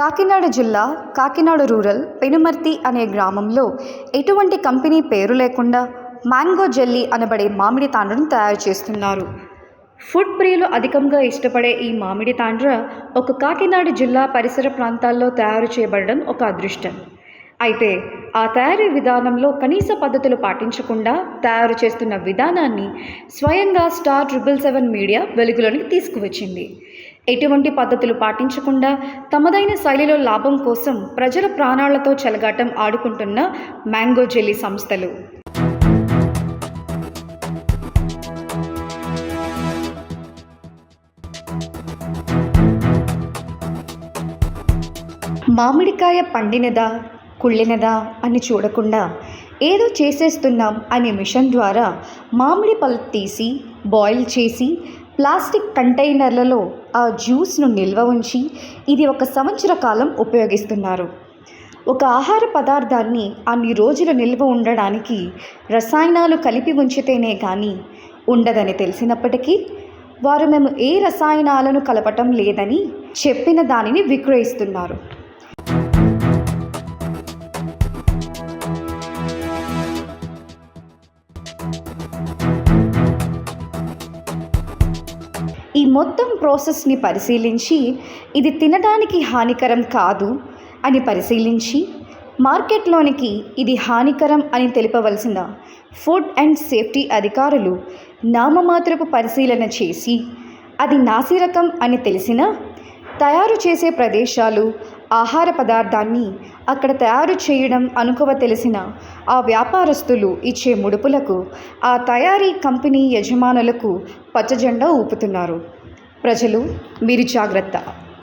కాకినాడ జిల్లా కాకినాడ రూరల్ పెనుమర్తి అనే గ్రామంలో ఎటువంటి కంపెనీ పేరు లేకుండా మ్యాంగో జెల్లీ అనబడే మామిడి తాండ్రను తయారు చేస్తున్నారు. ఫుడ్ ప్రియులు అధికంగా ఇష్టపడే ఈ మామిడి తాండ్ర ఒక కాకినాడ జిల్లా పరిసర ప్రాంతాల్లో తయారు చేయబడడం ఒక అదృష్టం. అయితే ఆ తయారీ విధానంలో కనీస పద్ధతులు పాటించకుండా తయారు చేస్తున్న విధానాన్ని స్వయంగా స్టార్ ట్రిపుల్ సెవెన్ మీడియా వెలుగులోనికి తీసుకువచ్చింది. ఎటువంటి పద్ధతులు పాటించకుండా తమదైన శైలిలో లాభం కోసం ప్రజల ప్రాణాలతో చెలగాటం ఆడుకుంటున్న మ్యాంగో జెల్లీ సంస్థలు. మామిడికాయ పండినదా? కుళ్ళినదా అని చూడకుండా ఏదో చేసేస్తున్నాం అనే మిషన్ ద్వారా మామిడి పళ్ళు తీసి బాయిల్ చేసి ప్లాస్టిక్ కంటైనర్లలో ఆ జ్యూస్ను నిల్వ ఉంచి ఇది ఒక సంవత్సర కాలం ఉపయోగిస్తున్నారు. ఒక ఆహార పదార్థాన్ని అన్ని రోజులు నిల్వ ఉండడానికి రసాయనాలు కలిపి ఉంచితేనే కానీ ఉండదని తెలిసినప్పటికీ వారు మేము ఏ రసాయనాలను కలపటం లేదని చెప్పిన దానిని విక్రయిస్తున్నారు. మొత్తం ప్రాసెస్ని పరిశీలించి ఇది తినడానికి హానికరం కాదు అని పరిశీలించి మార్కెట్లోనికి ఇది హానికరం అని తెలుపవలసిన ఫుడ్ అండ్ సేఫ్టీ అధికారులు నామమాత్రపు పరిశీలన చేసి అది నాసిరకం అని తెలిసినా తయారు చేసే ప్రదేశాలు ఆహార పదార్థాన్ని అక్కడ తయారు చేయడం అనుకవ తెలిసిన ఆ వ్యాపారస్తులు ఇచ్చే ముడుపులకు ఆ తయారీ కంపెనీ యజమానులకు పచ్చజెండా ఊపుతున్నారు. ప్రజలు మీరు జాగ్రత్త.